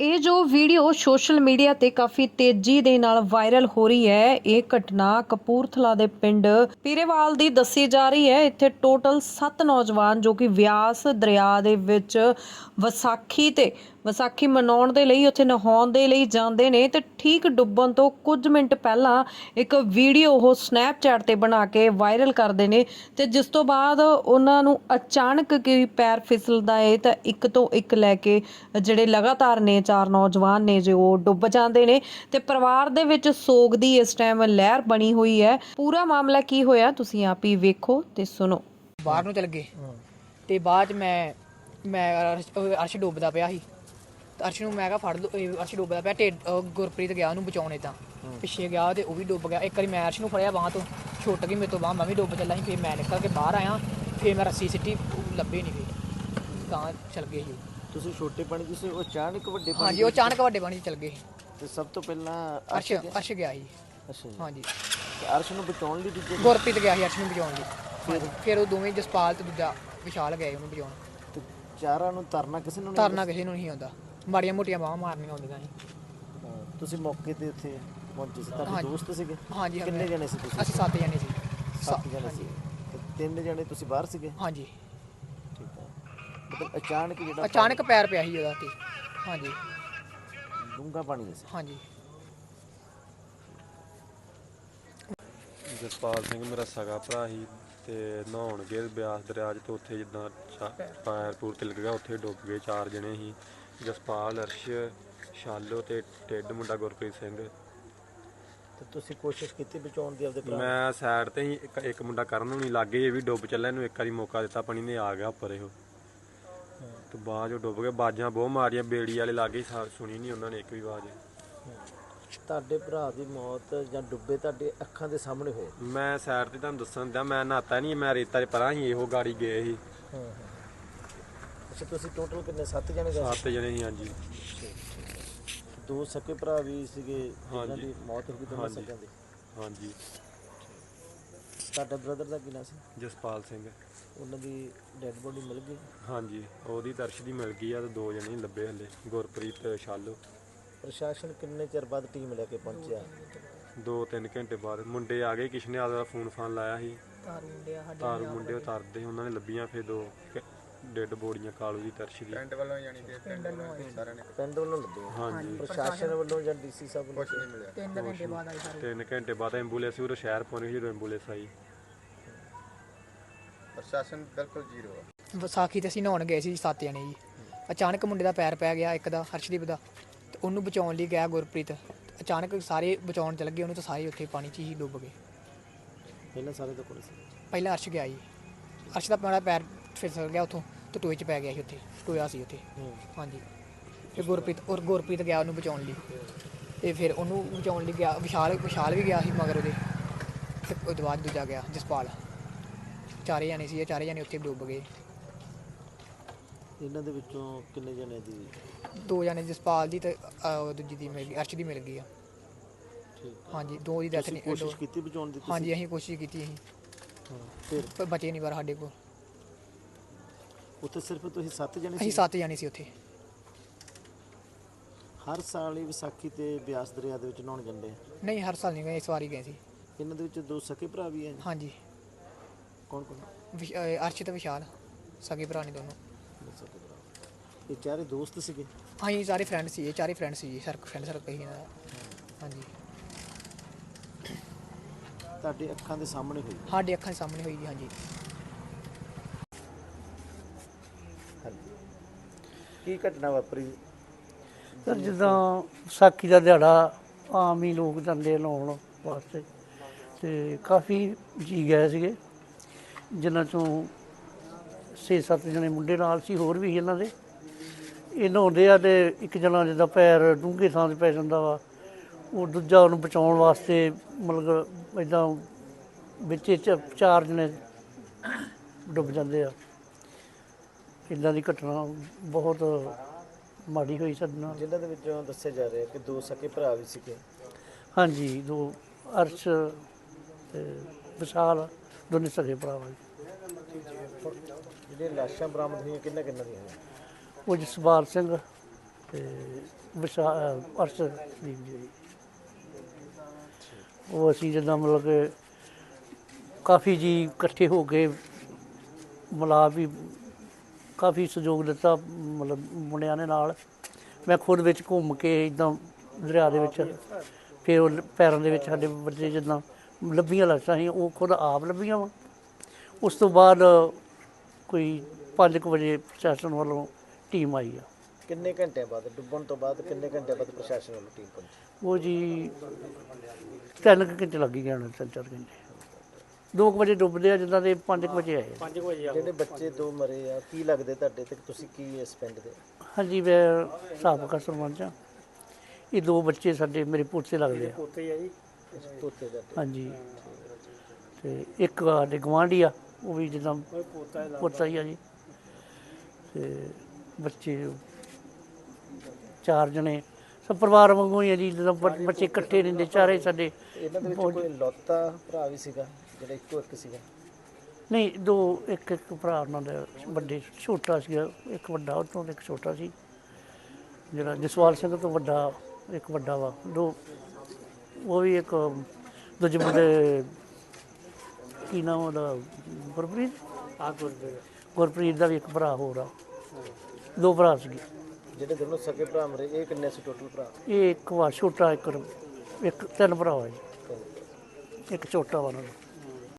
ਇਹ ਜੋ video social media ਤੇ ਕਾਫੀ ਤੇਜ਼ੀ ਦੇ ਨਾਲ ਵਾਇਰਲ ਹੋ ਰਹੀ ਹੈ, ਇਹ ਘਟਨਾ ਕਪੂਰਥਲਾ ਦੇ ਪਿੰਡ ਪੀਰੇਵਾਲ ਦੀ ਦੱਸੀ ਜਾ ਰਹੀ ਹੈ। ਇੱਥੇ ਟੋਟਲ 7 ਨੌਜਵਾਨ ਜੋ ਕਿ ਵਿਆਸ ਦਰਿਆ ਦੇ ਵਿੱਚ ਵਿਸਾਖੀ ਤੇ ਵਿਸਾਖੀ ਮਨਾਉਣ ਦੇ ਲਈ, ਉੱਥੇ ਨਹਾਉਣ ਦੇ ਲਈ ਜਾਂਦੇ ਨੇ ਤੇ ਠੀਕ ਡੁੱਬਣ ਤੋਂ ਕੁਝ ਮਿੰਟ ਪਹਿਲਾਂ ਇੱਕ ਵੀਡੀਓ ਉਹ ਸਨੈਪਚੈਟ ਤੇ ਬਣਾ ਕੇ ਵਾਇਰਲ ਕਰਦੇ ਨੇ ਤੇ ਜਿਸ ਤੋਂ ਬਾਅਦ ਉਹਨਾਂ ਨੂੰ ਅਚਾਨਕ ਕਿ ਪੈਰ ਫਿਸਲਦਾ ਹੈ ਤਾਂ ਇੱਕ ਤੋਂ ਇੱਕ ਲੈ ਕੇ ਜਿਹੜੇ ਲਗਾਤਾਰ ਨੇ, ਚਾਰ ਨੌਜਵਾਨ ਨੇ ਜੋ ਉਹ ਡੁੱਬ ਜਾਂਦੇ ਨੇ ਤੇ ਪਰਿਵਾਰ ਦੇ ਵਿੱਚ ਸੋਗ ਦੀ ਇਸ ਟਾਈਮ ਲਹਿਰ ਬਣੀ ਹੋਈ ਹੈ। ਪੂਰਾ ਮਾਮਲਾ ਕੀ ਹੋਇਆ, ਤੁਸੀਂ ਆਪ ਹੀ ਵੇਖੋ ਤੇ ਸੁਣੋ। ਬਾਹਰ ਨੂੰ ਚਲ ਗਏ ਤੇ ਬਾਅਦ ਚ ਮੈਂ ਮੈਂ ਅਰਸ਼- ਅਰਸ਼ ਡੁੱਬਦਾ ਪਿਆ ਸੀ। ਅਰਸ਼ ਨੂੰ ਮੈਂ ਕਿਹਾ ਫੜ ਲਓ ਇਹ ਅਰਸ਼ ਡੁੱਬਦਾ ਪਿਆ ਢਿੱਡ ਗੁਰਪ੍ਰੀਤ ਗਿਆ ਉਹਨੂੰ ਬਚਾਉਣੇ ਤਾਂ ਪਿੱਛੇ ਗਿਆ ਤੇ ਉਹ ਵੀ ਡੁੱਬ ਗਿਆ। ਇੱਕ ਵਾਰੀ ਮੈਂ ਅਰਸ਼ ਨੂੰ ਫੜਿਆ ਬਾਹ ਤੋਂ ਛੁੱਟ ਗਈ ਮੇਰੇ ਤੋਂ ਬਾਹ ਮੈਂ ਵੀ ਡੁੱਬ ਚੱਲਾ ਸੀ ਫਿਰ ਮੈਂ ਨਿਕਲ ਕੇ ਬਾਹਰ ਆਇਆ ਫਿਰ ਮੈਂ ਰੱਸੀ ਸਿੱਟੀ ਉਹ ਲੱਭੇ ਨਹੀਂ ਫਿਰ। ਤਾਂ ਚਲ ਗਏ ਸੀ ਉਹ। ਤੁਸੀਂ ਛੋਟੇ ਪਾਣੀ ਤੁਸੀਂ ਉਹ ਅਚਾਨਕ ਵੱਡੇ ਪਾਣੀ ਹਾਂਜੀ ਉਹ ਅਚਾਨਕ ਵੱਡੇ ਪਾਣੀ 'ਚ ਚਲ ਗਏ ਤੇ ਸਭ ਤੋਂ ਪਹਿਲਾਂ ਅਰਸ਼ ਅਰਸ਼ ਗਿਆ? ਸੀ। ਅੱਛਾ ਜੀ ਹਾਂਜੀ। ਤੇ ਅਰਸ਼ ਨੂੰ ਬਚਾਉਣ ਲਈ ਦੂਜੇ ਗੁਰਪ੍ਰੀਤ ਗਿਆ ਸੀ ਅਰਸ਼ ਨੂੰ ਬਚਾਉਣ ਲਈ। ਹਾਂਜੀ। ਫਿਰ ਉਹ ਦੋਵੇਂ ਜਸਪਾਲ ਤੇ ਦੂਜਾ ਵਿਸ਼ਾਲ ਗਏ ਉਹਨੂੰ ਬਚਾਉਣ। ਤੇ ਚਾਰਾਂ ਨੂੰ ਤਰਨਾ ਕਿਸੇ ਨੂੰ ਨਹੀਂ ਤਰਨਾ ਕਿਸੇ ਨੂੰ ਨਹੀਂ ਆਉਂਦਾ। ਮਾੜੀਆਂ ਮੋਟੀਆਂ ਬਾਹਾਂ ਮਾਰਨੀਆਂ ਆਉਂਦੀਆਂ ਸੀ। ਹਾਂ, ਤੁਸੀਂ ਮੌਕੇ ਤੇ ਉੱਥੇ ਪਹੁੰਚੇ ਸੀ। ਤੁਹਾਡੇ ਹਾਂਜੀ। ਦੋਸਤ ਸੀਗੇ? ਹਾਂਜੀ ਕਿੰਨੇ ਜਣੇ ਸੀ ਤੁਸੀਂ? ਅਸੀਂ ਸੱਤ ਜਣੇ ਸੀ। ਸੱਤ ਜਣੇ ਸੀ। ਤੇ ਤਿੰਨ ਜਣੇ ਤੁਸੀਂ ਬਾਹਰ ਸੀਗੇ? ਹਾਂਜੀ। ਠੀਕ ਹੈ ਮਤਲਬ ਅਚਾਨਕ ਜਿਹੜਾ ਅਚਾਨਕ ਪੈਰ ਪਿਆ ਸੀ ਉਹਦਾ ਤੇ ਹਾਂਜੀ। ਡੂੰਘਾ ਪਾਣੀ ਸੀ। ਹਾਂਜੀ। ਜਸਪਾਲ ਸਿੰਘ ਮੇਰਾ ਸਗਾ ਭਰਾ ਸੀ ਤੇ ਨਹਾਉਣ ਗਏ ਬਿਆਸ ਦਰਿਆ 'ਚ ਤੇ ਉੱਥੇ ਜਿੱਦਾਂ ਚਾ- ਪੈਰ ਪੂਰ ਤਿਲਕ ਗਿਆ ਉੱਥੇ ਡੁੱਬ ਗਏ ਚਾਰ ਜਣੇ ਸੀ। ਜਸਪਾਲ ਅਰਸ਼ ਸ਼ਾਲੋ ਤੇ ਟਿੱਡ ਮੁੰਡਾ ਗੁਰਪ੍ਰੀਤ ਸਿੰਘ। ਤੇ ਤੁਸੀਂ ਕੋਸ਼ਿਸ਼ ਕੀਤੀ ਬਚਾਉਣ ਦੀ ਆਪਦੇ ਭਰਾ? ਮੈਂ ਸਾਈਡ ਤੇ ਹੀ ਇੱਕ ਇੱਕ ਮੁੰਡਾ ਕਰਨ ਨੂੰ ਨਹੀਂ ਲੱਗੇ ਇਹ ਵੀ ਡੁੱਬ ਚੱਲਿਆ ਇਹਨੂੰ ਇੱਕ ਵਾਰੀ ਮੌਕਾ ਦਿੱਤਾ ਪਾਣੀ ਨੇ ਆ ਗਿਆ ਉੱਪਰ ਇਹੋ। ਤੇ ਬਾਅਦ ਜੋ ਡੁੱਬ ਗਏ ਬਾਜਾਂ ਬਹੁਤ ਮਾਰੀਆਂ ਬੇੜੀ ਵਾਲੇ ਲਾਗੇ ਸਾ- ਸੁਣੀ ਨਹੀਂ ਉਹਨਾਂ ਨੇ ਇੱਕ ਵੀ ਆਵਾਜ਼। ਤੁਹਾਡੇ ਭਰਾ ਦੀ ਮੌਤ ਜਾਂ ਡੁੱਬੇ ਤੁਹਾਡੇ ਅੱਖਾਂ ਦੇ ਸਾਹਮਣੇ ਹੋਏ? ਮੈਂ ਸਾਈਡ ਤੇ ਤੁਹਾਨੂੰ ਦੱਸਣ ਦਿਆਂ ਮੈਂ ਨਹਾਤਾ ਨਹੀਂ ਮੈਂ ਰੇਤਾ 'ਚ ਪਰਾਂ ਹੀ ਇਹੋ ਗਾੜੀ ਗਏ ਸੀ। ਹਾਂ ਹਾਂ। ਅੱਛਾ ਤੁਸੀਂ ਟੋਟਲ ਕਿੰਨੇ? ਸੱਤ ਜਣੇ ਗਏ? ਸੱਤ ਜਣੇ ਸੀ ਹਾਂਜੀ। ਸੀ? ਦੋ ਸਕੇ ਭਰਾ ਵੀ ਸੀਗੇ ਜਿਨ੍ਹਾਂ ਹਾਂਜੀ। ਦੀ ਮੌਤ ਹੋ ਗਈ ਦੋਨਾਂ ਹਾਂਜੀ। ਸਕਿਆਂ ਦੀ? ਹਾਂਜੀ। ਤੁਹਾਡਾ ਬ੍ਰਦਰ ਦਾ ਕੀ ਨਾਂ ਸੀ? ਜਸਪਾਲ ਸਿੰਘ। ਉਹਨਾਂ ਦੀ ਡੈੱਡ ਬੋਡੀ ਮਿਲ ਗਈ? ਹਾਂਜੀ ਉਹਦੀ ਤਰਸ਼ ਦੀ ਮਿਲ ਗਈ ਆ ਤੇ ਦੋ ਜਣੇ ਹੀ ਲੱਭੇ ਹਲੇ ਗੁਰਪ੍ਰੀਤ ਤੇ ਸ਼ਾਲੋ। ਪ੍ਰਸ਼ਾਸਨ ਕਿੰਨੇ ਚਿਰ ਬਾਅਦ ਟੀਮ ਲੈ ਕੇ ਪਹੁੰਚਿਆ? ਦੋ ਤਿੰਨ ਘੰਟੇ ਬਾਅਦ। ਮੁੰਡੇ ਆ ਗਏ ਕਿਸ਼ਨੇ ਆਦਾ ਫੋਨ ਫਾਨ ਲਾਇਆ ਸੀ। ਤਾਰੂ ਮੁੰਡਿਆ ਸਾਡੇ ਤਾਰੂ ਮੁੰਡੇ ਉਤਾਰਦੇ ਉਹਨਾਂ ਨੇ ਲੱਭੀਆਂ ਫਿਰ ਦੋ ਡੈੱਡ ਬੋਡੀਆਂ ਕਾਲੂ ਦੀ ਤਰਸ਼ ਦੀ। ਪਿੰਡ ਵੱਲੋਂ ਲੱਗੇ ਹਾਂਜੀ। ਪ੍ਰਸ਼ਾਸਨ ਵੱਲੋਂ ਜਾਂ ਡੀਸੀ ਸਾਹਿਬ ਵੱਲੋਂ ਕੁਝ ਨਹੀਂ ਮਿਲਿਆ। ਤਿੰਨ ਘੰਟੇ ਬਾਅਦ ਆਏ ਸਾਰੇ। ਤਿੰਨ ਘੰਟੇ ਬਾਅਦ ਐਂਬੂਲੈਂਸ ਉਹ ਸ਼ਹਿਰ ਪਹੁੰਚ ਗਈ ਜਦੋਂ ਐਂਬੂਲੈਂਸ ਆਈ। ਪ੍ਰਸ਼ਾਸਨ ਬਿਲਕੁਲ ਜ਼ੀਰੋ ਆ। ਵਿਸਾਖੀ ਤੇ ਅਸੀਂ ਨਹਾਉਣ ਗਏ ਸੀ ਸੱਤ ਜਣੇ ਜੀ। ਅਚਾਨਕ ਮੁੰਡੇ ਦਾ ਪੈਰ ਪੈ ਗਿਆ ਇੱਕ ਦਾ ਹਰਸ਼ਦੀਪ ਦਾ। ਤੇ ਉਹਨੂੰ ਬਚਾਉਣ ਲਈ ਗਿਆ ਗੁਰਪ੍ਰੀਤ। ਅਚਾਨਕ ਸਾਰੇ ਬਚਾਉਣ ਚੱਲ ਗਏ ਉਹਨੂੰ ਤਾਂ ਸਾਰੇ ਉੱਥੇ ਪਾਣੀ 'ਚ ਹੀ ਡੁੱਬ ਗਏ। ਪਹਿਲਾਂ ਸਾਰੇ ਤੋਂ ਕੋਲ ਸੀ। ਪਹਿਲਾਂ ਅਰਸ਼ ਗਿਆ ਜੀ। ਅਰਸ਼ ਦਾ ਪੈਰ ਫਿਸਲ ਗਿਆ ਉੱਥੋਂ ਤੇ ਟੋਏ 'ਚ ਪੈ ਗਿਆ ਸੀ ਉੱਥੇ ਟੋਇਆ ਸੀ ਉੱਥੇ। ਹਾਂਜੀ। ਤੇ ਗੁਰਪ੍ਰੀਤ ਔਰ ਗੁਰਪ੍ਰੀਤ ਗਿਆ ਉਹਨੂੰ ਬਚਾਉਣ ਲਈ। ਤੇ ਫਿਰ ਉਹਨੂੰ ਬਚਾਉਣ ਲਈ ਗਿਆ ਵਿਸ਼ਾਲ ਵਿਸ਼ਾਲ ਵੀ ਗਿਆ ਸੀ ਮਗਰ ਉਹਦੇ। ਤੇ ਉਹਦੇ ਬਾਅਦ ਦੂਜਾ ਗਿਆ ਜਸਪਾਲ। ਚਾਰੇ ਜਾਣੇ ਸੀ ਇਹ ਚਾਰੇ ਜਾਣੇ ਉੱਥੇ ਡੁੱਬ ਗਏ। ਇਹਨਾਂ ਦੇ ਵਿੱਚੋਂ ਕਿੰਨੇ ਜਣੇ ਦੀ? ਦੋ ਜਾਣੇ ਜਸਪਾਲ ਦੀ ਤੇ ਅਹ, ਦੂਜੀ ਦੀ ਮਿਲ ਗਈ ਅਰਸ਼ ਦੀ ਮਿਲ ਗਈ ਆ। ਠੀਕ ਹਾਂਜੀ ਦੋ ਦੀ ਡੈਥ ਤੁਸੀਂ ਨਹੀਂ ਕੋਸ਼ਿਸ਼ ਕੀਤੀ ਬਚਾਉਣ ਦੀ ਤੁਸੀਂ? ਹਾਂਜੀ ਅਸੀਂ ਕੋਸ਼ਿਸ਼ ਕੀਤੀ ਸੀ। ਹਾਂ। ਫਿਰ? ਪਰ ਬਚੇ ਨਹੀਂ ਪਰ ਸਾਡੇ ਕੋਲ। ਉੱਥੇ ਸਿਰਫ ਤੁਸੀਂ ਸੱਤ ਜਣੇ ਅਸੀਂ ਸੀ? ਸੱਤ ਜਾਣੇ ਸੀ ਉੱਥੇ। ਹਰ ਸਾਲ ਹੀ ਵਿਸਾਖੀ ਤੇ ਬਿਆਸ ਦਰਿਆ ਦੇ ਵਿੱਚ ਨਹਾਉਣ ਜਾਂਦੇ ਆ? ਨਹੀਂ ਹਰ ਸਾਲ ਨਹੀਂ ਗਏ ਇਸ ਵਾਰੀ ਗਏ ਸੀ। ਇਹਨਾਂ ਦੇ ਵਿੱਚ ਦੋ ਸਕੇ ਭਰਾ ਵੀ ਹੈ ਹਾਂਜੀ। ਕੌਣ ਕੌਣ? ਵਿਸ਼- ਅਹ, ਅਰਸ਼ ਤੇ ਵਿਸ਼ਾਲ ਸਗੇ ਭਰਾ ਨੇ ਦੋਨੋਂ। ਦੋ ਸਕੇ ਭਰਾ। ਇਹ ਚਾਰੇ ਦੋਸਤ ਸੀਗੇ? ਅਸੀਂ ਸਾਰੇ ਫਰੈਂਡ ਸੀ ਇਹ ਚਾਰੇ ਫਰੈਂਡ ਸੀ ਜੀ ਸਰਕ ਫਰੈਂਡ ਸਰਕਲ ਹੀ ਇਹਨਾਂ ਦਾ। ਹਾਂਜੀ। ਤੁਹਾਡੇ ਅੱਖਾਂ ਦੇ ਸਾਹਮਣੇ ਹੋਈ। ਸਾਡੇ ਅੱਖਾਂ ਦੇ ਸਾਹਮਣੇ ਹੋਈ ਜੀ ਹਾਂਜੀ। ਕੀ ਘਟਨਾ ਵਾਪਰੀ? ਸਰ, ਜਿੱਦਾਂ ਵਿਸਾਖੀ ਦਾ ਦਿਹਾੜਾ ਆਮ ਹੀ ਲੋਕ ਜਾਂਦੇ ਆ ਲਾਉਣ ਵਾਸਤੇ ਤੇ ਕਾਫੀ ਜੀ ਗਏ ਸੀਗੇ, ਜਿਨ੍ਹਾਂ ਚੋਂ 6-7 ਜਣੇ ਮੁੰਡੇ ਨਾਲ ਸੀ, ਹੋਰ ਵੀ ਸੀ ਇਹਨਾਂ ਦੇ। ਇਹ ਨਹਾਉਂਦੇ ਆ ਤੇ ਇੱਕ ਜਣਾ ਜਿਹਦਾ ਪੈਰ ਡੂੰਘੇ ਥਾਂ 'ਤੇ ਪੈ ਜਾਂਦਾ ਵਾ, ਉਹ ਦੂਜਾ ਉਹਨੂੰ ਬਚਾਉਣ ਵਾਸਤੇ ਮਤਲਬ ਇਦਾਂ ਵਿੱਚ ਚਾਰ ਜਣੇ ਡੁੱਬ ਜਾਂਦੇ ਆ। ਇਦਾਂ ਦੀ ਘਟਨਾ ਬਹੁਤ ਮਾੜੀ ਹੋਈ ਸਾਡੇ ਨਾਲ ਜਿਨ੍ਹਾਂ ਦੇ ਵਿੱਚੋਂ ਦੱਸਿਆ ਜਾ ਰਿਹਾ ਕਿ ਦੋ ਸਕੇ ਭਰਾ ਵੀ ਸੀਗੇ ਹਾਂਜੀ ਦੋ ਅਰਸ਼ ਤੇ ਵਿਸ਼ਾਲ ਦੋਨੇ ਸਗੇ ਭਰਾ ਵਾ ਜੀ। ਜਿਹੜੀਆਂ ਲਾਸ਼ਾਂ ਬਰਾਮਦ ਹੋਈਆਂ ਕਿੰਨਾ ਕਿੰਨਾ ਦੀਆਂ ਹੋਈਆਂ? ਉਹ ਜਸਪਾਲ ਸਿੰਘ ਤੇ ਵਿਸ਼ਾ ਅਹ ਅਰਸ਼ਦੀਪ ਜੀ ਉਹ ਅਸੀਂ ਜਿੱਦਾਂ ਮਤਲਬ ਕਿ ਕਾਫੀ ਜੀ ਇਕੱਠੇ ਹੋ ਕੇ ਮਿਲਾ ਵੀ ਕਾਫੀ ਸਹਿਯੋਗ ਦਿੱਤਾ ਮਤਲਬ ਮੁੰਡਿਆਂ ਦੇ ਨਾਲ। ਮੈਂ ਖੁਦ ਵਿੱਚ ਘੁੰਮ ਕੇ ਇਦਾਂ ਦਰਿਆ ਦੇ ਵਿੱਚ ਫਿਰ ਉਹ ਪੈਰਾਂ ਦੇ ਵਿੱਚ ਸਾਡੇ ਬੱਚੇ ਜਿੱਦਾਂ ਲੱਭੀਆਂ ਲਾਸ਼ਾਂ ਸੀ ਉਹ ਖੁਦ ਆਪ ਲੱਭੀਆਂ ਵਾ। ਉਸ ਤੋਂ ਬਾਅਦ ਕੋਈ 5 ਵਜੇ ਪ੍ਰਸ਼ਾਸਨ ਵੱਲੋਂ ਟੀਮ ਆਈ ਆ। ਕਿੰਨੇ ਘੰਟੇ ਬਾਅਦ ਡੁੱਬਣ ਤੋਂ ਬਾਅਦ ਕਿੰਨੇ ਘੰਟੇ ਬਾਅਦ ਪ੍ਰਸ਼ਾਸਨ ਵੱਲੋਂ ਟੀਮ ਪਹੁੰਚੀ? ਉਹ ਜੀ ਤਿੰਨ ਕੁ ਘੰਟੇ ਲੱਗ ਗਏ ਹੋਣੇ ਤਿੰਨ ਚਾਰ ਘੰਟੇ। 2 ਵਜੇ ਡੁੱਬਦੇ ਆ ਜਿੱਦਾਂ ਦੇ 5 ਵਜੇ ਆਏ ਆ। ਜਿਹੜੇ ਬੱਚੇ ਦੋ ਮਰੇ ਆ ਕੀ ਲੱਗਦੇ ਤੁਹਾਡੇ ਤੇ? ਤੁਸੀਂ ਕੀ ਇਸ ਪਿੰਡ ਦੇ? ਹਾਂਜੀ ਮੈਂ ਸਾਬਕਾ ਸਰਪੰਚ ਹਾਂ। ਇਹ ਦੋ ਬੱਚੇ ਸਾਡੇ ਮੇਰੇ ਪੋਤੇ ਲੱਗਦੇ ਆ। ਤੋਤੇ ਦਾ ਹਾਂਜੀ। ਤੇ ਇੱਕ ਸਾਡੇ ਗਵਾਂਢੀ ਆ ਉਹ ਵੀ ਜਿੱਦਾਂ ਪੋਤਾ ਹੀ ਆ ਜੀ। ਤੇ ਬੱਚੇ ਚਾਰ ਜਣੇ। ਸਭ ਪਰਿਵਾਰ ਵਾਂਗੂ ਹੀ ਆ ਜੀ ਜਿੱਦਾਂ ਬ- ਬੱਚੇ ਇਕੱਠੇ ਰਹਿੰਦੇ ਚਾਰੇ ਸਾਡੇ ਇਹਨਾਂ ਦੇ ਵਿੱਚ ਕੋਈ ਲੌਤਾ ਭਰਾ ਵੀ ਸੀਗਾ? ਜਿਹੜਾ ਇੱਕੋ ਇੱਕ ਸੀਗਾ। ਨਹੀਂ ਦੋ ਇੱਕ ਇੱਕ ਭਰਾ ਉਹਨਾਂ ਦਾ ਵੱਡੇ ਛੋਟਾ ਸੀਗਾ ਇੱਕ ਵੱਡਾ ਉਹ ਤੋਂ ਇੱਕ ਛੋਟਾ ਸੀ। ਜਿਹੜਾ ਜਸਵਾਲ ਸਿੰਘ ਤੋਂ ਵੱਡਾ ਇੱਕ ਵੱਡਾ ਵਾ ਦੋ ਉਹ ਵੀ ਇੱਕ ਦੂਜੇ ਮੁੰਡੇ ਕੀ ਨਾਮ ਉਹਦਾ ਗੁਰਪ੍ਰੀਤ? ਆ ਗੁਰਪ੍ਰੀਤ। ਗੁਰਪ੍ਰੀਤ ਦਾ ਵੀ ਇੱਕ ਭਰਾ ਹੋਰ ਆ। ਦੋ ਭਰਾ ਸੀਗੇ। ਜਿਹੜੇ ਦੋਨੋਂ ਸਕੇ ਭਰਾ ਮਰੇ ਇਹ ਕਿੰਨੇ ਸੀ ਟੋਟਲ ਭਰਾ? ਇਹ ਇੱਕ ਵਾ ਛੋਟਾ ਇੱਕ ਇੱਕ ਤਿੰਨ ਭਰਾ ਜੀ ਇੱਕ ਛੋਟਾ ਵਾ ਉਹਨਾਂ ਦਾ।